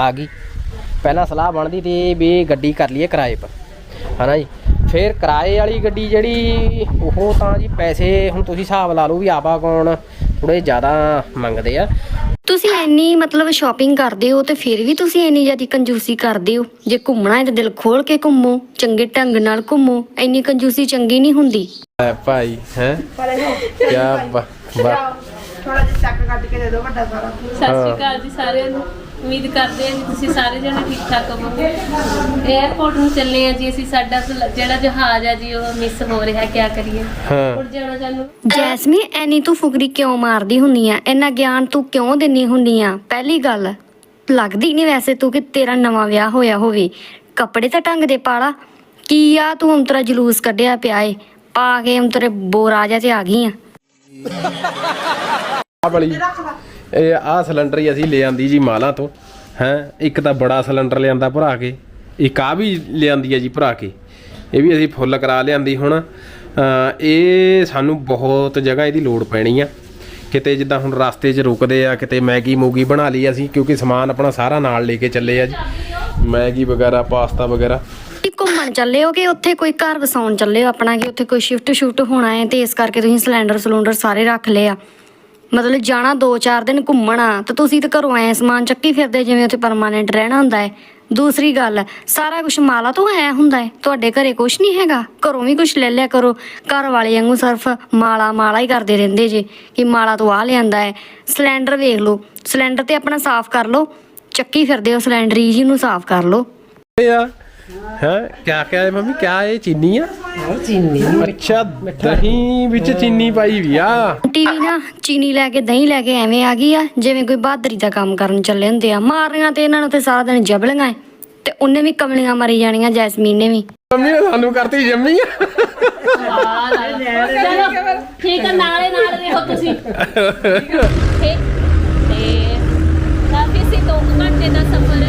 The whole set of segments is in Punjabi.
ਆ ਗਈ। ਪਹਿਲਾਂ ਸਲਾਹ ਬਣਦੀ ਤੀ ਵੀ ਗੱਡੀ ਕਰ ਲਈਏ ਕਿਰਾਏ ਪਰ। ਹਨਾ ਜੀ? ਫਿਰ ਕਿਰਾਏ ਵਾਲੀ ਗੱਡੀ ਜਿਹੜੀ ਉਹ ਤਾਂ ਜੀ ਪੈਸੇ ਹੁਣ ਤੁਸੀਂ ਹਿਸਾਬ ਲਾ ਲਓ ਵੀ ਆਪਾ ਕੌਣ ਥੋੜੇ ਜ਼ਿਆਦਾ ਮੰਗਦੇ ਆ। ਤੁਸੀਂ ਇੰਨੀ ਮਤਲਬ ਸ਼ਾਪਿੰਗ ਕਰਦੇ ਹੋ ਤੇ ਫਿਰ ਵੀ ਤੁਸੀਂ ਇੰਨੀ ਜ਼ਿਆਦਾ ਕੰਜੂਸੀ ਕਰਦੇ ਹੋ। ਜੇ ਘੁੰਮਣਾ ਹੈ ਤਾਂ ਦਿਲ ਖੋਲ ਕੇ ਘੁੰਮੋ ਚੰਗੇ ਢੰਗ ਨਾਲ ਘੁੰਮੋ ਇੰਨੀ ਕੰਜੂਸੀ ਚੰਗੀ ਨਹੀਂ ਹੁੰਦੀ। ਐ ਭਾਈ ਹੈ? ਕੀ ਬਾ ਥੋੜਾ ਜਿਹਾ ਚੱਕ ਕੱਢ ਕੇ ਦੇ ਦਿਓ ਵੱਡਾ ਸਾਰਾ। ਸਤਿ ਸ਼੍ਰੀ ਅਕਾਲ ਜੀ ਸਾਰਿਆਂ ਨੂੰ। ਉਮੀਦ ਕਰਦੇ ਹਾਂ ਕਿ ਤੁਸੀਂ ਸਾਰੇ ਜਣੇ ਠੀਕ ਠਾਕ ਹੋਵੋਗੇ। 에어ਪੋਰਟ ਨੂੰ ਚੱਲੇ ਆ ਜੀ ਅਸੀਂ ਸਾਡਾ ਜਿਹੜਾ ਜਹਾਜ਼ ਆ ਜੀ ਉਹ ਮਿਸ ਹੋ ਰਿਹਾ ਕੀ ਕਰੀਏ। ਹਾਂ। ਉੱਡ ਜਾਣਾ ਸਾਨੂੰ। ਜੈਸਮੀਨ ਐਨੀ ਤੂੰ ਫੁਕਰੀ ਕਿਉਂ ਮਾਰਦੀ ਹੁੰਨੀ ਆ? ਇੰਨਾ ਗਿਆਨ ਤੂੰ ਕਿਉਂ ਦਿੰਨੀ ਹੁੰਨੀ ਆ? ਪਹਿਲੀ ਗੱਲ ਲੱਗਦੀ ਨਹੀਂ ਵੈਸੇ ਤੂੰ ਕਿ ਤੇਰਾ ਨਵਾਂ ਵਿਆਹ ਹੋਇਆ ਹੋਵੇ। ਕੱਪੜੇ ਤਾਂ ਢੰਗ ਦੇ ਪਾਲਾ। ਕੀ ਆ ਤੂੰ ਅੰਤਰਾ ਜਲੂਸ ਕੱਢਿਆ ਪਿਆ ਏ? ਪਾ ਕੇ ਅੰਤਰੇ ਬੋਰਾ ਜਿਹਾ ਤੇ ਆ ਗਈ ਆ। ਆ ਬਲੀ ਇਹ ਆ ਸਿਲੰਡਰ ਹੀ ਅਸੀਂ ਲੈ ਆਂਦੀ ਜੀ ਮਾਲਾਂ ਤੋਂ, ਹੈ, ਇੱਕ ਤਾਂ ਬੜਾ ਸਿਲੰਡਰ ਲਿਆਂਦਾ ਭਰਾ ਕੇ, ਇੱਕ ਆ ਵੀ ਲਿਆਂਦੀ ਹੈ ਜੀ ਭਰਾ ਕੇ, ਇਹ ਵੀ ਅਸੀਂ ਫੁੱਲ ਕਰਾ ਲਿਆਂਦੀ ਹੁਣ ਇਹ ਸਾਨੂੰ ਬਹੁਤ ਜਗ੍ਹਾ ਇਹਦੀ ਲੋੜ ਪੈਣੀ ਆ, ਕਿਤੇ ਜਿੱਦਾਂ ਹੁਣ ਰਸਤੇ 'ਚ ਰੁਕਦੇ ਆ, ਕਿਤੇ ਮੈਗੀ ਮੂਗੀ ਬਣਾ ਲਈ ਅਸੀਂ, ਕਿਉਂਕਿ ਸਮਾਨ ਆਪਣਾ ਸਾਰਾ ਨਾਲ ਲੈ ਕੇ ਚੱਲੇ ਆ ਜੀ, ਮੈਗੀ ਵਗੈਰਾ, ਪਾਸਤਾ ਵਗੈਰਾ। ਘੁੰਮਣ ਚੱਲੇ ਹੋ ਕਿ ਉੱਥੇ ਕੋਈ ਘਰ ਵਸਾਉਣ ਚੱਲੇ ਹੋ ਆਪਣਾ, ਕਿ ਉੱਥੇ ਕੋਈ ਸ਼ਿਫਟ ਸ਼ੂਟ ਹੋਣਾ ਹੈ, ਤੇ ਇਸ ਕਰਕੇ ਤੁਸੀਂ ਸਿਲੰਡਰ ਸਿਲੰਡਰ ਸਾਰੇ ਰੱਖ ਲਏ ਆ। ਮਤਲਬ ਜਾਣਾ 2-4 ਦਿਨ ਘੁੰਮਣਾ ਆ, ਤੇ ਤੁਸੀਂ ਤਾਂ ਘਰੋਂ ਐ ਸਮਾਨ ਚੱਕੀ ਫਿਰਦੇ ਜਿਵੇਂ ਉੱਥੇ ਪਰਮਾਨੈਂਟ ਰਹਿਣਾ ਹੁੰਦਾ ਹੈ। ਦੂਸਰੀ ਗੱਲ, ਸਾਰਾ ਕੁਝ ਮਾਲਾ ਤੋਂ ਐ ਹੁੰਦਾ ਹੈ। ਤੁਹਾਡੇ ਘਰੇ ਕੁਝ ਨਹੀਂ ਹੈਗਾ। ਘਰੋਂ ਵੀ ਕੁਝ ਲੈ ਲਿਆ ਕਰੋ। ਘਰ ਵਾਲੇ ਵਾਂਗੂ ਸਿਰਫ ਮਾਲਾ ਮਾਲਾ ਹੀ ਕਰਦੇ ਰਹਿੰਦੇ ਜੇ, ਕਿ ਮਾਲਾ ਤੋਂ ਆ ਲਿਆਂਦਾ ਹੈ। ਸਿਲੰਡਰ ਵੇਖ ਲਓ। ਸਿਲੰਡਰ ਤੇ ਆਪਣਾ ਸਾਫ਼ ਕਰ ਲਓ। ਚੱਕੀ ਫਿਰਦੇ ਹੋ, ਸਿਲੰਡਰ ਹੀ ਜੀ ਨੂੰ ਸਾਫ਼ ਕਰ ਲਓ। ਇਹ ਆ ਹੈ? ਕਿਆ ਕਿਆ ਹੈ ਮੰਮੀ? ਕਿਆ ਇਹ ਚੀਨੀ ਆ? ਚੀਨੀ ਅੱਛਾ ਦਹੀਂ ਵਿੱਚ ਚੀਨੀ ਪਾਈ ਵੀ ਆ। ਟੀਵੀ ਨਾ ਚੀਨੀ ਲੈ ਕੇ ਦਹੀਂ ਲੈ ਕੇ ਐਵੇਂ ਆ ਗਈ ਆ ਜਿਵੇਂ ਕੋਈ ਬਹਾਦਰੀ ਦਾ ਕੰਮ ਕਰਨ ਚੱਲੇ ਹੁੰਦੇ ਆ। ਮਾਰੀਆਂ ਤੇ ਇਹਨਾਂ ਨੂੰ ਤੇ ਸਾਰਾ ਦਿਨ ਜਬਲੀਆਂ ਤੇ ਉਹਨੇ ਵੀ ਕਮਲੀਆਂ ਮਾਰੀ ਜਾਣੀਆਂ ਜੈਸਮੀਨ ਨੇ ਵੀ। ਮੰਮੀ ਨੇ ਸਾਨੂੰ ਕਰਤੀ ਜੰਮੀ ਆ। ਚਲੋ ਠੀਕ ਹੈ ਨਾਲੇ ਨਾਲ ਰਹੋ ਤੁਸੀਂ ਠੀਕ ਤੇ ਕਾਫੀ ਸੀ 2 ਘੰਟੇ ਦਾ ਸਫ਼ਰ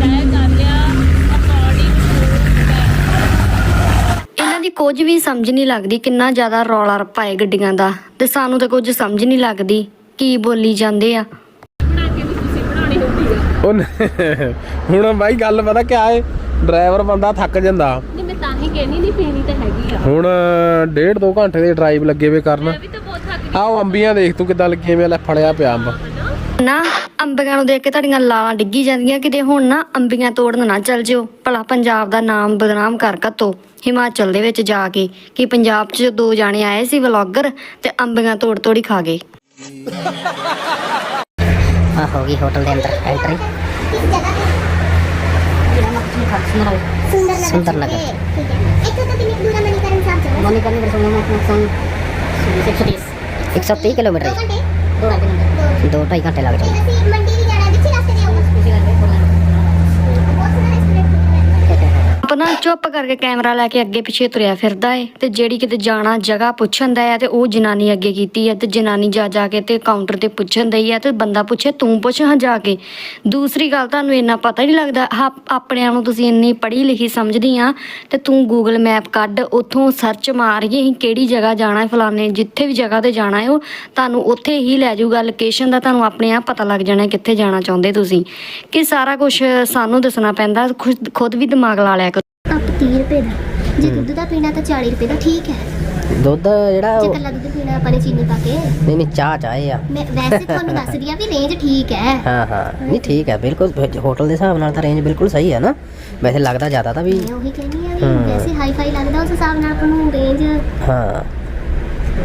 ਤੈਅ ਕਰ ਲਿਆ ਅਕੋਰਡਿੰਗ ਇਹਨਾਂ ਦੀ ਕੁਝ ਵੀ ਸਮਝ ਨਹੀਂ ਲੱਗਦੀ ਕਿੰਨਾ ਜ਼ਿਆਦਾ ਰੌਲਾ ਰੱਪਾ ਹੈ ਗੱਡੀਆਂ ਦਾ ਤੇ ਸਾਨੂੰ ਤਾਂ ਕੁਝ ਸਮਝ ਨਹੀਂ ਲੱਗਦੀ ਕੀ ਬੋਲੀ ਜਾਂਦੇ ਆ। ਬਣਾ ਕੇ ਵੀ ਤੁਸੀਂ ਬਣਾਉਣੀ ਹੁੰਦੀ ਆ ਉਹ ਨ- ਹੁਣ ਬਾਈ ਗੱਲ ਪਤਾ ਕਿਆ ਏ? ਡਰਾਈਵਰ ਬੰਦਾ ਥੱਕ ਜਾਂਦਾ। ਨਹੀਂ ਮੈਂ ਤਾਂ ਹੀ ਕਹਿਣੀ ਨਹੀਂ ਪੀਣੀ ਤਾਂ ਹੈਗੀ ਆ। ਹੁਣ ਡੇਢ ਦੋ ਘੰਟੇ ਦੇ ਡਰਾਈਵ ਲੱਗੇ ਵੇ ਕਰਨ। ਮੈਂ ਵੀ ਤਾਂ ਬਹੁਤ ਥੱਕ ਗਈ ਆਹ ਅੰਬੀਆਂ ਦੇਖ ਤੂੰ ਕਿੱਦਾਂ ਲੱਗੀਆਂ ਵੇ ਲੈ ਫੜਿਆ ਪਿਆ ਅੰਬ। ਨਾ ਅੰਬੀਆਂ ਨੂੰ ਦੇਖ ਕੇ ਤੁਹਾਡੀਆਂ ਲਾਲਾਂ ਡਿੱਗੀ ਜਾਂਦੀਆਂ ਕਿਤੇ ਹੁਣ ਨਾ ਅੰਬੀਆਂ ਤੋੜਨ ਨਾ ਚੱਲ ਜਿਓ। ਭਲਾ ਪੰਜਾਬ ਦਾ ਨਾਮ ਬਦਨਾਮ ਕਰ ਕਤੋ ਹਿਮਾਚਲ ਦੇ ਵਿੱਚ ਜਾ ਕੇ। ਕਿ ਪੰਜਾਬ 'ਚ ਦੋ ਜਾਣੇ ਆਏ ਸੀ ਵਲੌਗਰ ਤੇ ਅੰਬੀਆਂ ਤੋੜ ਤੋੜੀ ਖਾ ਗਏ? ਆ ਹੋ ਗਈ ਹੋਟਲ ਦੇ ਅੰਦਰ ਐਂਟਰੀ। ਸੁੰਦਰ ਨਗਰ। ਮਨੀਕਰਨ ਸਾਹਿਬ ਜਾਣਾ ਮਨੀਕਰਨ ਦੇ ਸੁਣੋ ਮੈਂ ਸੁਣ 130 130 ਕਿਲੋਮੀਟਰ ਦੋ ਘੰਟੇ। ਦੋ ਘੰਟੇ। ਦੋ ਢਾਈ ਘੰਟੇ ਲੱਗ ਤੇ ਜਾਂਦੇ ਅਸੀਂ ਮੰਡੀ ਵੀ ਜਾਣਾ ਵਿੱਚ ਹੀ ਰਸਤੇ ਤੇ ਆਊਗਾ ਬਹੁਤ ਸੋਹਣਾ ਰੈਸਟੋਰੈਂਟ ਹੈ ਆਪਣਾ ਚੁੱਪ ਕਰਕੇ ਕੈਮਰਾ ਲੈ ਕੇ ਅੱਗੇ ਪਿੱਛੇ ਤੁਰਿਆ ਫਿਰਦਾ ਏ। ਤੇ ਜਿਹੜੀ ਕਿਤੇ ਜਾਣਾ, ਜਗ੍ਹਾ ਪੁੱਛਣ ਦਾ ਹੈ ਤੇ ਉਹ ਜਨਾਨੀ ਅੱਗੇ ਕੀਤੀ ਹੈ ਤੇ ਜਨਾਨੀ ਜਾ ਜਾ ਕੇ ਤੇ ਕਾਊਂਟਰ ਤੇ ਪੁੱਛਣ ਦਈ ਹੈ ਤੇ ਬੰਦਾ ਪੁੱਛੇ, ਤੂੰ ਪੁੱਛ ਹਾਂ ਜਾ ਕੇ? ਦੂਸਰੀ ਗੱਲ ਤੁਹਾਨੂੰ ਇੰਨਾ ਪਤਾ ਨਹੀਂ ਲੱਗਦਾ। ਆਪਣੇ ਆਪ ਨੂੰ ਤੁਸੀਂ ਇੰਨੀ ਪੜ੍ਹੀ ਲਿਖੀ ਸਮਝਦੀ ਆ ਤੇ ਤੂੰ ਗੂਗਲ ਮੈਪ ਕੱਢ, ਉੱਥੋਂ ਸਰਚ ਮਾਰ ਕੇ ਅਸੀਂ ਕਿਹੜੀ ਜਗ੍ਹਾ ਜਾਣਾ ਹੈ ਫਲਾਣੇ, ਜਿੱਥੇ ਵੀ ਜਗ੍ਹਾ ਤੇ ਜਾਣਾ ਹੈ ਉਹ ਤੁਹਾਨੂੰ ਉੱਥੇ ਹੀ ਲੈ ਜਾਊਗਾ। ਲੋਕੇਸ਼ਨ ਦਾ ਤੁਹਾਨੂੰ ਆਪਣੇ ਆਪ ਪਤਾ ਲੱਗ ਜਾਣਾ ਕਿੱਥੇ ਜਾਣਾ ਚਾਹੁੰਦੇ ਤੁਸੀਂ। ਕਿ ਸਾਰਾ ਕੁਝ ਸਾਨੂੰ ਦੱਸਣਾ ਪੈਂਦਾ, ਖੁਦ ਖੁਦ ਵੀ ਦਿਮਾਗ ਲਾ ਲਿਆ 30 ਰੁਪਏ ਦਾ। ਜੇ ਦੁੱਧ ਦਾ ਪੀਣਾ ਤਾਂ 40 ਰੁਪਏ ਦਾ ਠੀਕ ਹੈ। ਦੁੱਧ ਜਿਹੜਾ ਜੇ ਉਹ- ਕੱਲਾ ਦੁੱਧ ਪੀਣਾ ਆਪਾਂ ਨੇ ਚੀਨੀ ਪਾ ਕੇ। ਨਹੀਂ ਨਹੀਂ ਚਾਹ ਚਾਹੇ ਆ। ਮੈਂ ਵੈਸੇ ਤੁਹਾਨੂੰ ਦੱਸ ਰਹੀ ਆ ਵੀ ਰੇਂਜ ਠੀਕ ਹੈ। ਹਾਂ ਹਾਂ। ਨਹੀਂ ਠੀਕ ਹੈ ਬਿਲਕੁਲ। ਹੋਟਲ ਦੇ ਹਿਸਾਬ ਨਾਲ ਤਾਂ ਰੇਂਜ ਬਿਲਕੁਲ ਸਹੀ ਹੈ ਨਾ। ਵੈਸੇ ਲੱਗਦਾ ਜ਼ਿਆਦਾ ਤਾਂ ਵੀ। ਮੈਂ ਉਹੀ ਕਹਿੰਦੀ ਆ ਵੀ। ਵੈਸੇ ਹਾਈ ਫਾਈ ਲੱਗਦਾ ਉਸ ਹਿਸਾਬ ਨਾਲ ਆਪਾਂ ਨੂੰ ਰੇਂਜ ਹਾਂ।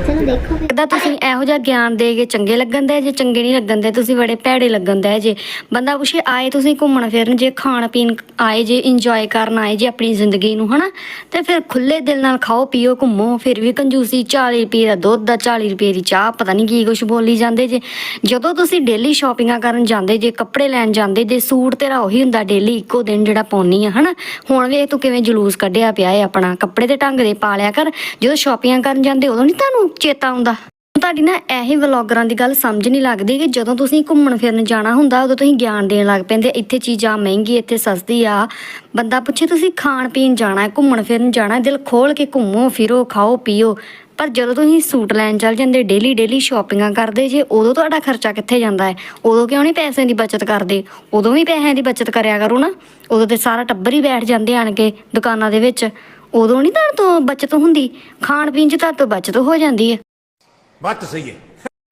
ਚਲੋ ਦੇਖੋ ਲੱਗਦਾ ਤੁਸੀਂ ਇਹੋ ਜਿਹਾ ਗਿਆਨ ਦੇ ਕੇ ਚੰਗੇ ਲੱਗਣ ਦੇ ਜੇ, ਚੰਗੇ ਨਹੀਂ ਲੱਗਣ ਦੇ, ਤੁਸੀਂ ਬੜੇ ਭੈੜੇ ਲੱਗਣ ਦੇ ਜੇ। ਬੰਦਾ ਪੁੱਛੇ, ਆਏ ਤੁਸੀਂ ਘੁੰਮਣ ਫਿਰਨ, ਜੇ ਖਾਣ ਪੀਣ, ਆਏ ਜੇ ਇੰਜੋਏ ਕਰਨ, ਆਏ ਜੇ ਆਪਣੀ ਜ਼ਿੰਦਗੀ ਨੂੰ, ਹਨਾ? ਤੇ ਫਿਰ ਖੁੱਲੇ ਦਿਲ ਨਾਲ ਖਾਓ, ਪੀਓ, ਘੁੰਮੋ, ਫਿਰ ਵੀ ਕੰਜੂਸੀ 40 ਰੁਪਏ ਦਾ ਦੁੱਧ ਦਾ 40 ਰੁਪਏ ਦੀ ਚਾਹ, ਪਤਾ ਨਹੀਂ ਕੀ ਕੁਝ ਬੋਲੀ ਜਾਂਦੇ ਜੇ। ਜਦੋਂ ਤੁਸੀਂ ਡੇਲੀ ਸ਼ਾਪਿੰਗਾਂ ਕਰਨ ਜਾਂਦੇ ਜੇ, ਕੱਪੜੇ ਲੈਣ ਜਾਂਦੇ ਜੇ, ਸੂਟ ਤੇਰਾ ਉਹੀ ਹੁੰਦਾ ਡੇਲੀ ਇੱਕੋ ਦਿਨ ਜਿਹੜਾ ਪਾਉਣੀ ਆ, ਹਨਾ? ਹੁਣ ਵੇਖ ਤੂੰ ਕਿਵੇਂ ਜਲੂਸ ਕੱਢਿਆ ਪਿਆ ਏ ਆਪਣਾ, ਕੱਪੜੇ ਤੇ ਢੰਗ ਦੇ ਪਾ ਲਿਆ ਕਰ। ਜਦੋਂ ਸ਼ਾਪਿੰਗਾਂ ਕਰਨ ਜਾਂਦੇ, ਉਦੋਂ ਨਹੀਂ ਤੁਹਾਨੂੰ ਚੇਤਾ ਆਉਂਦਾ। ਤੁਹਾਡੀ ਨਾ ਇਹੀ ਵਲੌਗਰਾਂ ਦੀ ਗੱਲ ਸਮਝ ਨਹੀਂ ਲੱਗਦੀ ਕਿ ਜਦੋਂ ਤੁਸੀਂ ਘੁੰਮਣ ਫਿਰਨ ਜਾਣਾ ਹੁੰਦਾ, ਉਦੋਂ ਤੁਸੀਂ ਗਿਆਨ ਦੇਣ ਲੱਗ ਪੈਂਦੇ, ਇੱਥੇ ਚੀਜ਼ਾਂ ਮਹਿੰਗੀ, ਇੱਥੇ ਸਸਤੀ ਆ। ਬੰਦਾ ਪੁੱਛੇ, ਤੁਸੀਂ ਖਾਣ ਪੀਣ ਜਾਣਾ, ਘੁੰਮਣ ਫਿਰਨ ਜਾਣਾ, ਦਿਲ ਖੋਲ ਕੇ ਘੁੰਮੋ, ਫਿਰੋ, ਖਾਓ, ਪੀਓ। ਪਰ ਜਦੋਂ ਤੁਸੀਂ ਸੂਟ ਲੈਣ ਚੱਲ ਜਾਂਦੇ ਡੇਲੀ ਡੇਲੀ ਸ਼ਾਪਿੰਗਾਂ ਕਰਦੇ, ਜੇ ਉਦੋਂ ਤੁਹਾਡਾ ਖਰਚਾ ਕਿੱਥੇ ਜਾਂਦਾ ਹੈ? ਉਦੋਂ ਕਿਉਂ ਨਹੀਂ ਪੈਸਿਆਂ ਦੀ ਬਚਤ ਕਰਦੇ? ਉਦੋਂ ਵੀ ਪੈਸਿਆਂ ਦੀ ਬਚਤ ਕਰਿਆ ਕਰੋ ਨਾ। ਉਦੋਂ ਤੇ ਸਾਰਾ ਟੱਬਰ ਹੀ ਬੈਠ ਜਾਂਦੇ ਆਣ ਕੇ ਦੁਕਾਨਾਂ ਦੇ ਵਿੱਚ। ਉਦੋਂ ਨਹੀਂ ਤੁਹਾਡੇ ਤੋਂ ਬਚਤ ਹੁੰਦੀ। ਖਾਣ ਪੀਣ 'ਚ ਤੁਹਾਡੇ ਤੋਂ ਬਚਤ ਹੋ ਜਾਂਦੀ ਹੈ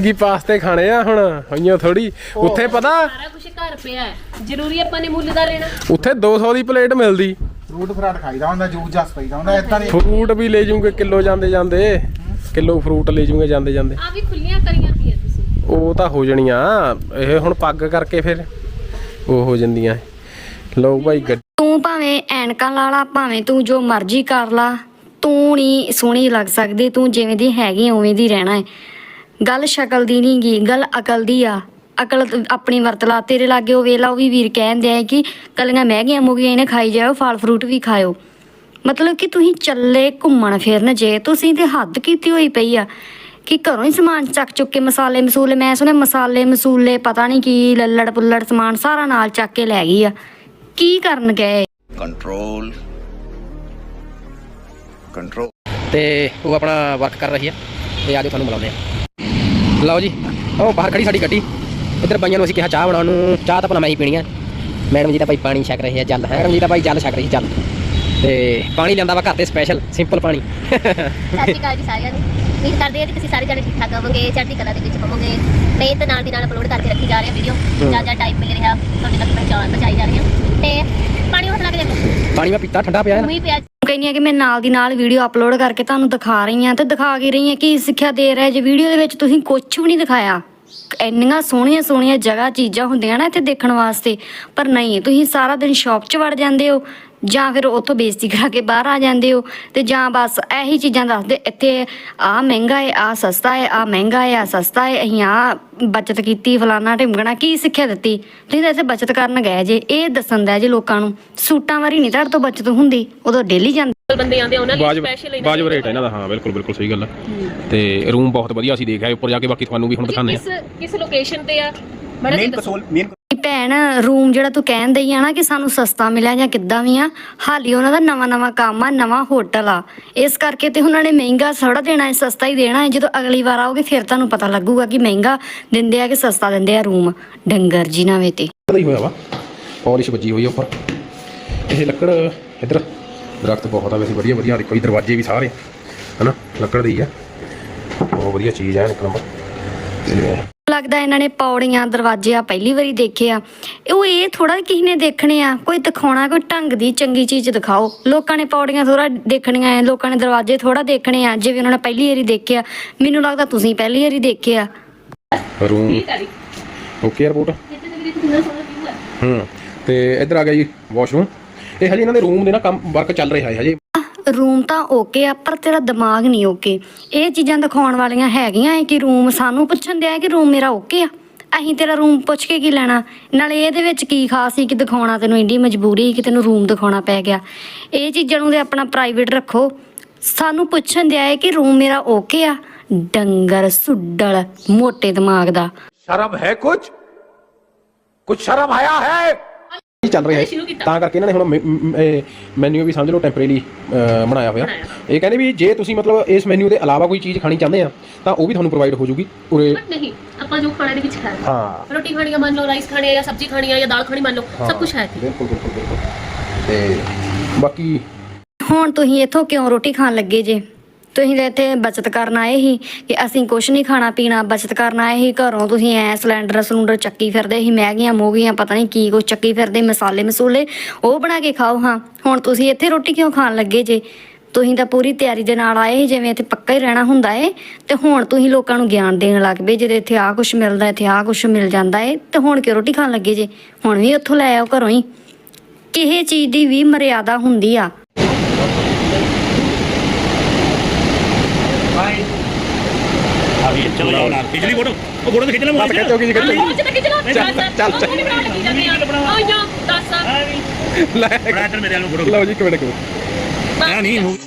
ਕੀ ਪਾਸਤੇ ਖਾਣੇ ਆ ਹੁਣ? ਹੋਈਆਂ ਥੋੜੀ ਉੱਥੇ ਪਤਾ? ਸਾਰਾ ਕੁਝ ਘਰ ਪਿਆ ਹੈ ਜ਼ਰੂਰੀ ਆਪਾਂ ਨੇ ਮੁੱਲ ਦਾ ਲੈਣਾ। ਉੱਥੇ 200 ਦੀ ਪਲੇਟ ਮਿਲਦੀ। ਫਰੂਟ ਫਰਾਟ ਖਾਈਦਾ ਹੁੰਦਾ ਜੂਸ ਜਸ ਪਈਦਾ ਹੁੰਦਾ ਇਦਾਂ ਨਹੀਂ ਫਰੂਟ ਵੀ ਲੈ ਜੂਗੇ ਕਿਲੋ ਜਾਂਦੇ ਜਾਂਦੇ। ਕਿਲੋ ਫਰੂਟ ਲੈ ਜੂਗੇ ਜਾਂਦੇ ਜਾਂਦੇ। ਆ ਵੀ ਖੁੱਲੀਆਂ ਕਰੀਆਂ ਪਈਆਂ ਤੁਸੀਂ। ਉਹ ਤਾਂ ਹੋ ਜਣੀਆਂ। ਇਹ ਹੁਣ ਪੱਗ ਕਰਕੇ ਫਿਰ ਉਹ ਹੋ ਜਾਂਦੀਆਂ। ਲਓ ਭਾਈ ਗੱਡੀ। ਤੂੰ ਭਾਵੇਂ ਐਨਕਾਂ ਲਾ ਲਾ, ਭਾਵੇਂ ਤੂੰ ਜੋ ਮਰਜ਼ੀ ਕਰ ਲਾ, ਤੂੰ ਨਹੀਂ ਸੋਹਣੀ ਲੱਗ ਸਕਦੀ, ਤੂੰ ਜਿਵੇਂ ਦੀ ਹੈਗੀ ਉਵੇਂ ਦੀ ਰਹਿਣਾ ਹੈ ਗੱਲ ਸ਼ਕਲ ਦੀ ਨਹੀਂ ਗੀ, ਗੱਲ ਅਕਲ ਦੀ ਆ। ਅਕਲ ਆਪਣੀ ਵਰਤ ਲਾ, ਤੇਰੇ ਲਾਗੇ ਉਹ ਵੇਲਾ, ਉਹ ਵੀ ਵੀਰ ਕਹਿੰਦੇ ਆ ਕਿ ਕੱਲੀਆਂ ਮਹਿੰਗੀਆਂ ਮੁਗੀਆਂ ਇਹਨੇ ਖਾਈ ਜਾਓ, ਫਲ ਫਰੂਟ ਵੀ ਖਾਓ ਮਤਲਬ ਕਿ ਤੁਸੀਂ ਚੱਲੇ ਘੁੰਮਣ ਫਿਰਨ ਜੇ, ਤੁਸੀਂ ਤੇ ਹੱਦ ਕੀਤੀ ਹੋਈ ਪਈ ਆ ਕਿ ਘਰੋਂ ਹੀ ਸਮਾਨ ਚੱਕ ਚੁੱਕ ਕੇ ਮਸਾਲੇ ਮਸੂਲੇ, ਮੈਂ ਸੁਣਿਆ ਮਸਾਲੇ ਮਸੂਲੇ, ਪਤਾ ਨਹੀਂ ਕੀ ਲੱਲੜ ਪੁੱਲੜ ਸਮਾਨ ਸਾਰਾ ਨਾਲ ਚੱਕ ਕੇ ਲੈ ਗਈ ਆ। ਕੀ ਕਰਨ ਗਏ? Control control. ਤੇ ਉਹ ਆਪਣਾ ਵਰਕ ਕਰ ਰਹੀ ਹੈ ਤੇ ਆਜੋ ਤੁਹਾਨੂੰ ਬੁਲਾਉਂਦੇ ਆ ਲਓ ਜੀ ਉਹ ਬਾਹਰ ਖੜੀ ਸਾਡੀ ਗੱਡੀ। ਇੱਧਰ ਬਾਈਆਂ ਨੂੰ ਅਸੀਂ ਕਿਹਾ ਚਾਹ ਬਣਾਉਣ ਨੂੰ। ਚਾਹ ਤਾਂ ਭਲਾ ਮੈਂ ਹੀ ਪੀਣੀ ਆ। ਮੈਡਮ ਜੀ ਤਾਂ ਭਾਈ ਪਾਣੀ ਛਕ ਰਹੀ ਹੈ ਜਲ। ਮੈਡਮ ਜੀ ਤਾਂ ਭਾਈ ਜਲ ਛਕ ਰਹੀ ਜਲ। ਤੇ ਪਾਣੀ ਲਿਆਂਦਾ ਵਾ ਘਰ ਤੇ ਸਪੈਸ਼ਲ ਸਿੰਪਲ ਪਾਣੀ। ਸਤਿ ਸ਼੍ਰੀ ਅਕਾਲ ਜੀ ਸਾਰਿਆਂ ਨੂੰ। ਉਮੀਦ ਕਰਦੇ ਹਾਂ ਕਿ ਤੁਸੀਂ ਸਾਰੇ ਜਣੇ ਠੀਕ ਠਾਕ ਹੋਵੋਗੇ ਚੜ੍ਹਦੀ ਕਲਾ ਦੇ ਵਿੱਚ ਹੋਵੋਗੇ। ਮਿਹਨਤ ਨਾਲ ਦੀ ਨਾਲ ਅਪਲੋਡ ਕਰਕੇ ਰੱਖੀ ਜਾ ਰਹੀ ਹੈ ਵੀਡੀਓ ਜਾਂ ਜਾਂ ਟਾਈਪ ਮਿਲ ਰਿਹਾ ਤੁਹਾਡੇ ਤੱਕ ਪਹੁੰਚਾ ਪਹੁੰਚਾਈ ਜਾ ਰਹੀ ਹੈ। ਤੇ ਪਾਣੀ ਪਾਣੀ ਮੈਂ ਪੀਤਾ ਠੰਡਾ ਪਿਆ ਹੈ ਨਾ। ਮੂੰਹ ਪਿਆ। ਕਹਿੰਦੀ ਆ ਕਿ ਮੈਂ ਨਾਲ ਦੀ ਨਾਲ ਵੀਡੀਓ ਅਪਲੋਡ ਕਰਕੇ ਤੁਹਾਨੂੰ ਦਿਖਾ ਰਹੀ ਹਾਂ ਤੇ ਦਿਖਾ ਕੇ ਰਹੀ ਹਾਂ ਕਿ ਸਿੱਖਿਆ ਦੇ ਰਿਹਾ ਜੇ ਵੀਡੀਓ ਦੇ ਵਿੱਚ ਤੁਸੀਂ ਕੁਝ ਵੀ ਨਹੀਂ ਦਿਖਾਇਆ ਇੰਨੀਆਂ ਸੋਹਣੀਆਂ ਸੋਹਣੀਆਂ ਜਗ੍ਹਾ ਚੀਜ਼ਾਂ ਹੁੰਦੀਆਂ ਨਾ ਇੱਥੇ ਦੇਖਣ ਵਾਸਤੇ ਪਰ ਨਹੀਂ ਤੁਸੀਂ ਸਾਰਾ ਦਿਨ ਸ਼ਾਪ 'ਚ ਵੜ ਜਾਂਦੇ ਹੋ ਜਾਂ ਫਿਰ ਉੱਥੋਂ ਬੇਇੱਜ਼ਤੀ ਕਰਾ ਕੇ ਬਾਹਰ ਆ ਜਾਂਦੇ ਹੋ ਤੇ ਜਾਂ ਬਸ ਇਹੀ ਚੀਜ਼ਾਂ ਦੱਸਦੇ ਇੱਥੇ ਆ ਮਹਿੰਗਾ ਹੈ ਆ ਸਸਤਾ ਹੈ ਆ ਮਹਿੰਗਾ ਹੈ ਆ ਸਸਤਾ ਹੈ ਅਸੀਂ ਆ ਬਚਤ ਕੀਤੀ ਫਲਾਨਾ ਢਿਮਕਣਾ ਕੀ ਸਿੱਖਿਆ ਦਿੱਤੀ? ਤੁਸੀਂ ਤਾਂ ਇੱਥੇ ਬਚਤ ਕਰਨ ਗਏ ਜੇ ਇਹ ਦੱਸਣ ਦਾ ਜੇ ਲੋਕਾਂ ਨੂੰ ਸੂਟਾਂ ਵਾਰੀ ਨਹੀਂ ਤੁਹਾਡੇ ਤੋਂ ਬਚਤ ਹੁੰਦੀ ਉਦੋਂ ਡੇਲੀ ਜਾਂਦੇ ਬੰਦੇ ਆਂਦੇ ਉਹਨਾਂ ਲਈ ਸਪੈਸ਼ਲ ਵਾਜਬ ਰੇਟ ਹੈ ਇਹਨਾਂ ਦਾ ਹਾਂ ਬਿਲਕੁਲ ਬਿਲਕੁਲ ਸਹੀ ਗੱਲ ਹੈ ਤੇ ਰੂਮ ਬਹੁਤ ਵਧੀਆ ਅਸੀਂ ਦੇਖਿਆ ਉੱਪਰ ਜਾ ਕੇ ਬਾਕੀ ਤੁਹਾਨੂੰ ਵੀ ਹੁਣ ਦਿਖਾਉਂਦੇ ਆ ਕਿਸ ਕਿਸ ਲੋਕੇਸ਼ਨ ਤੇ ਆ? ਬੜਾ ਮੇਨ ਕਸੋਲ ਮੇਨ ਭੈਣ ਰੂਮ ਜਿਹੜਾ ਤੂੰ ਕਹਿਣ ਦਈ ਆ ਨਾ ਕਿ ਸਾਨੂੰ ਸਸਤਾ ਮਿਲਿਆ ਜਾਂ ਕਿੱਦਾਂ ਵੀ ਆ, ਹਾਲੀ ਉਹਨਾਂ ਦਾ ਨਵਾਂ ਨਵਾਂ ਕੰਮ ਆ, ਨਵਾਂ ਹੋਟਲ ਆ। ਇਸ ਕਰਕੇ ਤੇ ਉਹਨਾਂ ਨੇ ਮਹਿੰਗਾ ਥੋੜਾ ਦੇਣਾ ਹੈ, ਸਸਤਾ ਹੀ ਦੇਣਾ ਹੈ। ਜਦੋਂ ਅਗਲੀ ਵਾਰ ਆਓਗੇ, ਫਿਰ ਤੁਹਾਨੂੰ ਪਤਾ ਲੱਗੂਗਾ ਕਿ ਮਹਿੰਗਾ ਦਿੰਦੇ ਆ ਕਿ ਸਸਤਾ ਦਿੰਦੇ ਆ ਰੂਮ ਡੰਗਰ ਜੀ ਨਾ ਵੇ ਤੇ ਹੀ ਹੋਇਆ ਵਾ? ਪਾਲਿਸ਼ ਵੱਜੀ ਹੋਈ ਆ ਉੱਪਰ। ਇਹ ਲੱਕੜ, ਇੱਧਰ। ਦਰਖਤ ਬਹੁਤ ਆ ਵੈਸੇ, ਵਧੀਆ ਵਧੀਆ। ਦੇਖੋ ਜੀ, ਦਰਵਾਜ਼ੇ ਵੀ ਸਾਰੇ। ਹਨਾ? ਲੱਕੜ ਦੀ ਆ। ਬਹੁਤ ਵਧੀਆ ਚੀਜ਼ ਆ, ਇੱਕ ਨੰਬਰ। ਲੱਗਦਾ ਇਹਨਾਂ ਨੇ ਪੌੜੀਆਂ ਦਰਵਾਜ਼ੇ ਆ ਪਹਿਲੀ ਵਾਰੀ ਦੇਖੇ ਆ। ਉਹ ਇਹ ਥੋੜਾ ਕਿਸੇ ਨੇ ਦੇਖਣੇ ਆ ਕੋਈ ਦਿਖਾਉਣਾ ਕੋਈ ਢੰਗ ਦੀ ਚੰਗੀ ਚੀਜ਼ ਦਿਖਾਓ। ਲੋਕਾਂ ਨੇ ਪੌੜੀਆਂ ਥੋੜਾ ਦੇਖਣੀਆਂ ਆ ਲੋਕਾਂ ਨੇ ਦਰਵਾਜ਼ੇ ਥੋੜਾ ਦੇਖਣੇ ਆ ਜਿਵੇਂ ਉਹਨਾਂ ਨੇ ਪਹਿਲੀ ਵਾਰੀ ਦੇਖਿਆ ਮੈਨੂੰ ਲੱਗਦਾ ਤੁਸੀਂ ਪਹਿਲੀ ਵਾਰੀ ਦੇਖਿਆ ਰੂਮ ਓਕੇ 에어ਪੋਰਟ ਹੂੰ ਤੇ ਇੱਧਰ ਆ ਗਿਆ ਜੀ ਵਾਸ਼ਰੂਮ। ਇਹ ਹਜੇ ਇਹਨਾਂ ਦੇ ਰੂਮ ਦੇ ਨਾ ਕੰਮ ਵਰਕ ਚੱਲ ਰਿਹਾ ਹੈ ਹਜੇ। ਰੂਮ ਤਾਂ ਓਕੇ ਆ, ਪਰ ਤੇਰਾ ਦਿਮਾਗ ਨਹੀਂ ਓਕੇ ਇਹ ਚੀਜ਼ਾਂ ਦਿਖਾਉਣ ਵਾਲੀਆਂ ਹੈਗੀਆਂ ਕਿ ਰੂਮ ਸਾਨੂੰ ਪੁੱਛਣ ਦਿਆ ਕਿ ਰੂਮ ਮੇਰਾ ਓਕੇ ਆ। ਅਸੀਂ ਤੇਰਾ ਰੂਮ ਪੁੱਛ ਕੇ ਕੀ ਲੈਣਾ? ਨਾਲੇ ਇਹਦੇ ਵਿੱਚ ਕੀ ਖਾਸ ਸੀ ਕਿ ਦਿਖਾਉਣਾ ਤੈਨੂੰ ਇੰਡੀ ਮਜਬੂਰੀ ਕਿ ਤੈਨੂੰ ਰੂਮ ਦਿਖਾਉਣਾ ਪੈ ਗਿਆ। ਇਹ ਚੀਜ਼ਾਂ ਨੂੰ ਤੇ ਆਪਣਾ ਪ੍ਰਾਈਵੇਟ ਰੱਖੋ। ਸਾਨੂੰ ਪੁੱਛਣ ਦਿਆ ਹੈ ਕਿ ਰੂਮ ਮੇਰਾ ਓਕੇ ਆ। ਡੰਗਰ, ਸੁੱਡਲ, ਮੋਟੇ ਦਿਮਾਗ ਦਾ। ਸ਼ਰਮ ਹੈ ਕੁਝ ਕੁਝ ਸ਼ਰਮ ਆਇਆ ਹੈ? ਚੱਲ ਰਿਹਾ ਹੈ। ਤਾਂ ਕਰਕੇ ਇਹਨਾਂ ਨੇ ਹੁਣ ਮੈਨੂ ਵੀ ਸਮਝ ਲਓ ਟੈਂਪਰੇਰੀ ਬਣਾਇਆ ਹੋਇਆ। ਇਹ ਕਹਿੰਦੇ ਵੀ ਜੇ ਤੁਸੀਂ ਮਤਲਬ ਇਸ ਮੈਨੂ ਦੇ ਇਲਾਵਾ ਕੋਈ ਚੀਜ਼ ਖਾਣੀ ਚਾਹੁੰਦੇ ਆ ਤਾਂ ਉਹ ਵੀ ਤੁਹਾਨੂੰ ਪ੍ਰੋਵਾਈਡ ਹੋ ਜੂਗੀ ਉਰੇ ਨਹੀਂ ਆਪਾਂ ਜੋ ਖਾਣੇ ਦੇ ਵਿੱਚ ਖਾਣਾ ਹਾਂ। ਰੋਟੀ ਖਾਣੀ ਆ ਮੰਨ ਲਓ ਰਾਈਸ ਖਾਣੇ ਆ ਜਾਂ ਸਬਜ਼ੀ ਖਾਣੀ ਆ ਜਾਂ ਦਾਲ ਖਾਣੀ ਮੰਨ ਲਓ ਸਭ ਕੁਝ ਹੈ ਇੱਥੇ। ਬਿਲਕੁਲ ਬਿਲਕੁਲ ਬਿਲਕੁਲ। ਤੇ ਬਾਕੀ ਹੁਣ ਤੁਸੀਂ ਇੱਥੋਂ ਕਿਉਂ ਰੋਟੀ ਖਾਣ ਲੱਗੇ ਜੇ? ਤੁਸੀਂ ਤਾਂ ਇੱਥੇ ਬਚਤ ਕਰਨ ਆਏ ਸੀ ਕਿ ਅਸੀਂ ਕੁਝ ਨਹੀਂ ਖਾਣਾ ਪੀਣਾ, ਬਚਤ ਕਰਨ ਆਏ ਸੀ, ਘਰੋਂ ਤੁਸੀਂ ਐ ਸਿਲੰਡਰ ਸਿਲੰਡਰ ਚੱਕੀ ਫਿਰਦੇ ਸੀ, ਮੈਗੀਆਂ, ਮੋਗੀਆਂ, ਪਤਾ ਨਹੀਂ ਕੀ ਕੁਝ ਚੱਕੀ ਫਿਰਦੇ ਮਸਾਲੇ, ਮਸੂਲੇ, ਉਹ ਬਣਾ ਕੇ ਖਾਓ, ਹਾਂ। ਹੁਣ ਤੁਸੀਂ ਇੱਥੇ ਰੋਟੀ ਕਿਉਂ ਖਾਣ ਲੱਗੇ ਜੇ? ਤੁਸੀਂ ਤਾਂ ਪੂਰੀ ਤਿਆਰੀ ਦੇ ਨਾਲ ਆਏ ਸੀ, ਜਿਵੇਂ ਇੱਥੇ ਪੱਕਾ ਹੀ ਰਹਿਣਾ ਹੁੰਦਾ ਏ, ਤੇ ਹੁਣ ਤੁਸੀਂ ਲੋਕਾਂ ਨੂੰ ਗਿਆਨ ਦੇਣ ਲੱਗ ਪਏ ਜਿਹਦੇ ਇੱਥੇ ਆਹ ਕੁਝ ਮਿਲਦਾ, ਇੱਥੇ ਆਹ ਕੁਝ ਮਿਲ ਜਾਂਦਾ ਏ, ਤੇ ਹੁਣ ਕਿਉਂ ਰੋਟੀ ਖਾਣ ਲੱਗੇ ਜੇ? ਹੁਣ ਵੀ ਉੱਥੋਂ ਲੈ ਆਓ ਘਰੋਂ ਹੀ। ਕਿਸੇ ਚੀਜ਼ ਦੀ ਵੀ ਮਰਿਆਦਾ ਹੁੰਦੀ ਆ। ਚਲੋ ਜਾਓ ਨਾਲ ਖਿੱਚ ਲਈ ਫੋਟੋ। ਉਹ ਫੋਟੋ ਖਿੱਚ ਲੈ ਬਸ ਖਿੱਚੋ ਕੀ ਖਿੱਚੋ। ਚੱਲ ਚੱਲ ਚੱਲ, ਚੱਲ, ਚੱਲ। ਨਹੀਂ ਬਣਾਉਣ ਲੱਗੀ ਜਾਂਦੇ ਆ? ਆਈਆਂ ਦੱਸ। ਲੈ। ਬੜਾ ਇੱਧਰ ਮੇਰੇ ਵੱਲ ਨੂੰ ਫੋਟੋ। ਲਓ ਜੀ ਇੱਕ ਮਿੰਟ ਇੱਕ ਮਿੰਟ। ਆ ਨਹੀਂ ਮੂੰਹ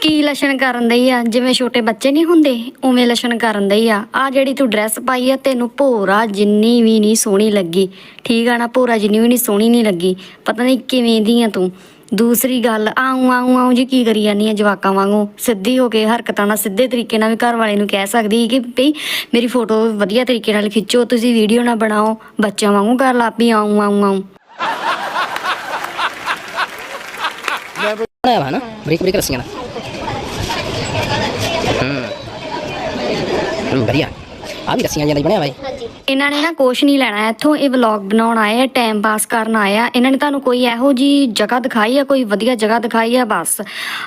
ਕੀ ਲੱਛਣ ਕਰਨ ਦਈ ਆ? ਜਿਵੇਂ ਛੋਟੇ ਬੱਚੇ ਨਹੀਂ ਹੁੰਦੇ ਉਵੇਂ ਲੱਛਣ ਕਰਨ ਦਈ ਆ। ਆ ਜਿਹੜੀ ਤੂੰ ਡਰੈਸ ਪਾਈ ਆ ਤੈਨੂੰ ਭੋਰਾ ਜਿੰਨੀ ਵੀ ਨਹੀਂ ਸੋਹਣੀ ਲੱਗੀ। ਠੀਕ ਆ ਨਾ ਭੋਰਾ ਜਿੰਨੀ ਵੀ ਨਹੀਂ ਸੋਹਣੀ ਨਹੀਂ ਲੱਗੀ। ਪਤਾ ਨਹੀਂ ਕਿਵੇਂ ਦੀ ਆ ਤੂੰ। ਦੂਸਰੀ ਗੱਲ ਆਉਂ ਆਉਂ ਆਉਂ ਜੀ ਕੀ ਕਰੀ ਜਾਨੀ ਆ ਜਵਾਕਾਂ ਵਾਂਗੂ? ਸਿੱਧੀ ਹੋ ਕੇ ਹਰਕਤਾਂ ਨਾਲ ਸਿੱਧੇ ਤਰੀਕੇ ਨਾਲ ਵੀ ਘਰ ਵਾਲੇ ਨੂੰ ਕਹਿ ਸਕਦੀ ਸੀ ਕਿ ਭਈ ਮੇਰੀ ਫੋਟੋ ਵਧੀਆ ਤਰੀਕੇ ਨਾਲ ਖਿੱਚੋ, ਤੁਸੀਂ ਵੀਡੀਓ ਨਾ ਬਣਾਓ, ਬੱਚਿਆਂ ਵਾਂਗੂ ਕਰ ਲਾਪੀ ਆਉਂ ਆਉਂ ਆਉਂ ਬਣਾਇਆ ਵਾ ਨਾ, ਬਰੀਕ ਬਰੀਕ ਰੱਸੀਆਂ ਦਾ। ਹੂੰ, ਵਧੀਆ। ਆ ਵੀ ਰੱਸੀਆਂ ਜਿਹਾ ਬਣਿਆ ਵਾ ਇਹ। ਹਾਂਜੀ। ਇਹਨਾਂ ਨੇ ਨਾ ਕੁਛ ਨਹੀਂ ਲੈਣਾ ਇੱਥੋਂ ਇਹ ਵਲੌਗ ਬਣਾਉਣ ਆਏ ਆ ਟਾਈਮ ਪਾਸ ਕਰਨ ਆਏ ਆ। ਇਹਨਾਂ ਨੇ ਤੁਹਾਨੂੰ ਕੋਈ ਇਹੋ ਜੀ ਜਗ੍ਹਾ ਦਿਖਾਈ ਆ ਕੋਈ ਵਧੀਆ ਜਗ੍ਹਾ ਦਿਖਾਈ ਆ? ਬਸ।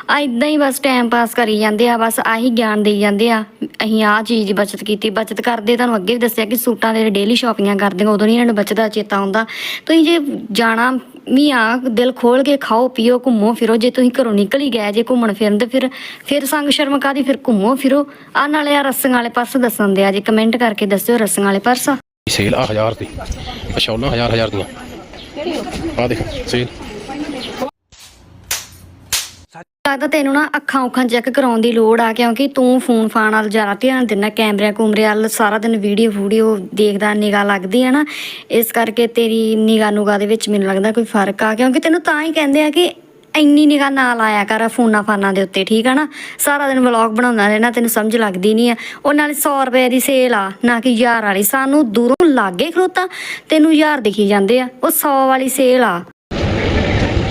ਆ ਇਦਾਂ ਹੀ ਬਸ ਟਾਈਮ ਪਾਸ ਕਰੀ ਜਾਂਦੇ ਆ ਬਸ ਆਹੀ ਗਿਆਨ ਦੇਈ ਜਾਂਦੇ ਆ। ਅਸੀਂ ਆਹ ਚੀਜ਼ ਦੀ ਬਚਤ ਕੀਤੀ ਬਚਤ ਕਰਦੇ ਤੁਹਾਨੂੰ ਅੱਗੇ ਵੀ ਦੱਸਿਆ ਕਿ ਸੂਟਾਂ ਦੇ ਡੇਲੀ ਸ਼ਾਪਿੰਗਾਂ ਕਰਦੇ ਉਦੋਂ ਨਹੀਂ ਇਹਨਾਂ ਨੂੰ ਬਚਤ ਦਾ ਚੇਤਾ ਆਉਂਦਾ। ਤੁਸੀਂ ਜੇ ਜਾਣਾ ਵੀ ਆ ਦਿਲ ਖੋਲ ਕੇ ਖਾਓ, ਪੀਓ, ਘੁੰਮੋ, ਫਿਰੋ। ਜੇ ਤੁਸੀਂ ਘਰੋਂ ਨਿਕਲ ਹੀ ਗਏ, ਜੇ ਘੁੰਮਣ ਫਿਰਨ, ਤੇ ਫਿਰ ਫਿਰ ਸੰਗ ਸ਼ਰਮ ਕਾਦੀ ਫਿਰ ਘੁੰਮੋ, ਫਿਰੋ। ਆ ਨਾਲੇ ਆ ਰਸੰਗ ਵਾਲੇ ਪਰਸ ਦੱਸਣ ਦੇ ਆ ਜੇ ਕਮੈਂਟ ਕਰਕੇ ਦੱਸਿਓ ਰਸਾਂ ਵਾਲੇ ਪਰਸ। ਆ ਸੇਲ ਆ 1000 ਦੀ, ਅੱਛਾ, ਉਹਨਾਂ 1000 1000 ਦੀਆਂ। ਆ ਦੇਖ ਸੇਲ ਲੱਗਦਾ ਤੈਨੂੰ ਨਾ ਅੱਖਾਂ ਉੱਖਾਂ ਚੈੱਕ ਕਰਾਉਣ ਦੀ ਲੋੜ ਆ, ਕਿਉਂਕਿ ਤੂੰ ਫੋਨ ਫਾਨ ਵੱਲ ਜ਼ਿਆਦਾ ਧਿਆਨ ਦਿੰਦਾ, ਕੈਮਰਿਆਂ ਕੂਮਰੇ ਵੱਲ ਸਾਰਾ ਦਿਨ ਵੀਡੀਓ ਫੂਡੀਓ ਦੇਖਦਾ, ਨਿਗਾਹ ਲੱਗਦੀ ਹੈ ਨਾ। ਇਸ ਕਰਕੇ ਤੇਰੀ ਨਿਗਾ ਨੂਗਾ ਦੇ ਵਿੱਚ ਮੈਨੂੰ ਲੱਗਦਾ ਕੋਈ ਫ਼ਰਕ ਆ, ਕਿਉਂਕਿ ਤੈਨੂੰ ਤਾਂ ਹੀ ਕਹਿੰਦੇ ਆ ਕਿ ਇੰਨੀ ਨਿਗਾਹ ਨਾ ਲਾਇਆ ਕਰ ਫੋਨਾਂ ਫਾਨਾਂ ਦੇ ਉੱਤੇ, ਠੀਕ ਆ ਨਾ? ਸਾਰਾ ਦਿਨ ਵਲੌਗ ਬਣਾਉਂਦਾ ਰਹਿਣਾ ਤੈਨੂੰ ਸਮਝ ਲੱਗਦੀ ਨਹੀਂ ਆ। ਉਹ ਨਾਲੇ 100 ਰੁਪਏ ਦੀ ਸੇਲ ਆ, ਨਾ ਕਿ 1000 ਵਾਲੀ। ਸਾਨੂੰ ਦੂਰੋਂ ਲਾਗੇ ਖਲੋਤਾ, ਤੈਨੂੰ 1000 ਦਿਖੀ ਜਾਂਦੇ ਆ। ਉਹ 100 ਵਾਲੀ ਸੇਲ ਆ।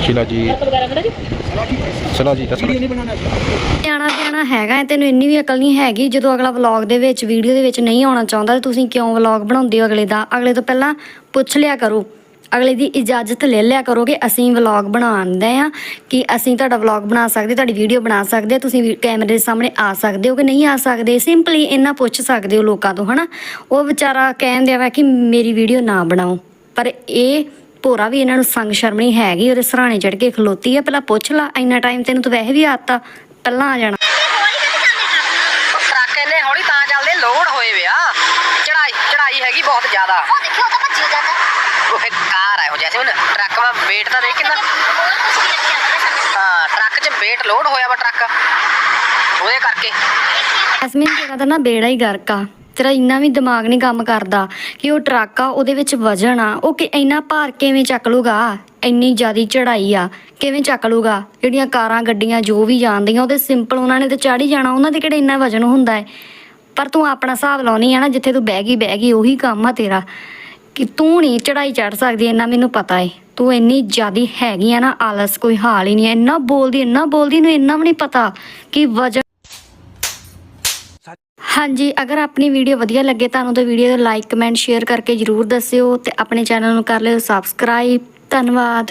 ਸ਼ਿਲਾ ਜੀ ਚਲੋ ਜੀ ਦੱਸੋ। ਸਿਆਣਾ ਪਿਆਣਾ ਹੈਗਾ ਹੈ, ਤੈਨੂੰ ਇੰਨੀ ਵੀ ਅਕਲ ਨਹੀਂ ਹੈਗੀ। ਜਦੋਂ ਅਗਲਾ ਵਲੌਗ ਦੇ ਵਿੱਚ ਵੀਡੀਓ ਦੇ ਵਿੱਚ ਨਹੀਂ ਆਉਣਾ ਚਾਹੁੰਦਾ ਤੇ ਤੁਸੀਂ ਕਿਉਂ ਵਲੌਗ ਬਣਾਉਂਦੇ ਹੋ ਅਗਲੇ ਦਾ? ਅਗਲੇ ਤੋਂ ਪਹਿਲਾਂ ਪੁੱਛ ਲਿਆ ਕਰੋ। ਅਗਲੇ ਦੀ ਇਜਾਜ਼ਤ ਲੈ ਲਿਆ ਕਰੋ ਕਿ ਅਸੀਂ ਵਲੌਗ ਬਣਾਉਂਦੇ ਆ ਕਿ ਅਸੀਂ ਤੁਹਾਡਾ ਵਲੌਗ ਬਣਾ ਸਕਦੇ ਤੁਹਾਡੀ ਵੀਡੀਓ ਬਣਾ ਸਕਦੇ ਹਾਂ, ਤੁਸੀਂ ਵੀ ਕੈਮਰੇ ਦੇ ਸਾਹਮਣੇ ਆ ਸਕਦੇ ਹੋ ਕਿ ਨਹੀਂ ਆ ਸਕਦੇ। ਸਿੰਪਲੀ ਇੰਨਾ ਪੁੱਛ ਸਕਦੇ ਹੋ ਲੋਕਾਂ ਤੋਂ ਹਨਾ? ਉਹ ਵਿਚਾਰਾ ਕਹਿੰਦੇ ਆ ਵਾ ਕਿ ਮੇਰੀ ਵੀਡੀਓ ਨਾ ਬਣਾਓ। ਪਰ ਇਹ ਭੋਰਾ ਵੀ ਇਹਨਾਂ ਨੂੰ ਸੰਗ ਸ਼ਰਮ ਨਹੀਂ ਹੈਗੀ ਉਹਦੇ ਸਰਾਣੇ ਚੜ ਕੇ ਖਲੋਤੀ ਆ ਪਹਿਲਾਂ ਪੁੱਛ ਲਾ ਇੰਨਾ ਟਾਈਮ ਤੈਨੂੰ ਤਾਂ ਵੈਸੇ ਵੀ ਆਤਾ ਪਹਿਲਾਂ ਆ ਜਾਣਾ। ਟਰੱਕ ਇੰਨੇ ਹੌਲੀ ਤਾਂ ਚੱਲਦੇ ਲੋਡ ਹੋਏ ਵੇ ਆ ਚੜਾਈ ਚੜਾਈ ਹੈਗੀ ਬਹੁਤ ਜ਼ਿਆਦਾ। ਉਹ ਦੇਖਿਓ ਉਹ ਤਾਂ ਭੱਜੀ ਜਾਂਦਾ। ਉਹ ਫਿਰ ਕਾਰ ਆਇਓ ਜੈਸੇ ਹੁਣ ਟਰੱਕ ਦਾ weight ਤਾਂ ਦੇਖ ਕਿੰਨਾ ਹੋਰ ਕੁਝ ਨਹੀਂ ਰੱਖਿਆ ਉਹਦੇ ਸਾਹਮਣੇ ਹਾਂ ਟਰੱਕ 'ਚ weight ਲੋਡ ਹੋਇਆ ਵਾ ਟਰੱਕ। ਉਹਦੇ ਕਰਕੇ। ਐਸਮਿਨ ਤੇਰਾ ਤਾਂ ਨਾ ਬੇੜਾ ਹੀ ਗਰਕ ਆ। ਤੇਰਾ ਇੰਨਾ ਵੀ ਦਿਮਾਗ ਨਹੀਂ ਕੰਮ ਕਰਦਾ ਕਿ ਉਹ ਟਰੱਕ ਆ, ਉਹਦੇ ਵਿੱਚ ਵਜਨ ਆ। ਉਹ ਕਿ ਇੰਨਾ ਭਾਰ ਕਿਵੇਂ ਚੱਕ ਲੂਗਾ? ਇੰਨੀ ਜ਼ਿਆਦੀ ਚੜਾਈ ਆ, ਕਿਵੇਂ ਚੱਕ ਲੂਗਾ? ਜਿਹੜੀਆਂ ਕਾਰਾਂ, ਗੱਡੀਆਂ ਜੋ ਵੀ ਜਾਂਦੀਆਂ ਉਹਦੇ ਸਿੰਪਲ ਉਹਨਾਂ ਨੇ ਤੇ ਚੜ੍ਹ ਹੀ ਜਾਣਾ, ਉਹਨਾਂ ਦੇ ਕਿਹੜੇ ਇੰਨਾ ਵਜਨ ਹੁੰਦਾ ਹੈ? ਪਰ ਤੂੰ ਆਪਣਾ ਹਿਸਾਬ ਲਾਉਣੀ ਆ ਨਾ, ਜਿੱਥੇ ਤੂੰ ਬਹਿ ਗਈ ਬਹਿ ਗਈ, ਉਹੀ ਕੰਮ ਆ ਤੇਰਾ। ਕਿ ਤੂੰ ਨਹੀਂ ਚੜਾਈ ਚੜ ਸਕਦੀ, ਇੰਨਾ ਮੈਨੂੰ ਪਤਾ ਏ ਤੂੰ ਇੰਨੀ ਜ਼ਿਆਦੀ ਹੈਗੀ ਆ ਨਾ, ਆਲਸ ਕੋਈ ਹਾਲ ਹੀ ਨਹੀਂ ਹੈ। ਇੰਨਾ ਬੋਲਦੀ ਇੰਨਾ ਬੋਲਦੀ, ਨੂੰ ਇੰਨਾ ਵੀ ਨਹੀਂ ਪਤਾ ਕਿ ਵਜਨ ਹਾਂਜੀ, ਅਗਰ ਆਪਣੀ ਵੀਡੀਓ ਵਧੀਆ ਲੱਗੇ ਤੁਹਾਨੂੰ ਤਾਂ ਵੀਡੀਓ ਨੂੰ ਲਾਈਕ, ਕਮੈਂਟ, ਸ਼ੇਅਰ ਕਰਕੇ ਜਰੂਰ ਦੱਸਿਓ ਤੇ ਆਪਣੇ ਚੈਨਲ ਨੂੰ ਕਰ ਲਿਓ ਸਬਸਕ੍ਰਾਈਬ। ਧੰਨਵਾਦ।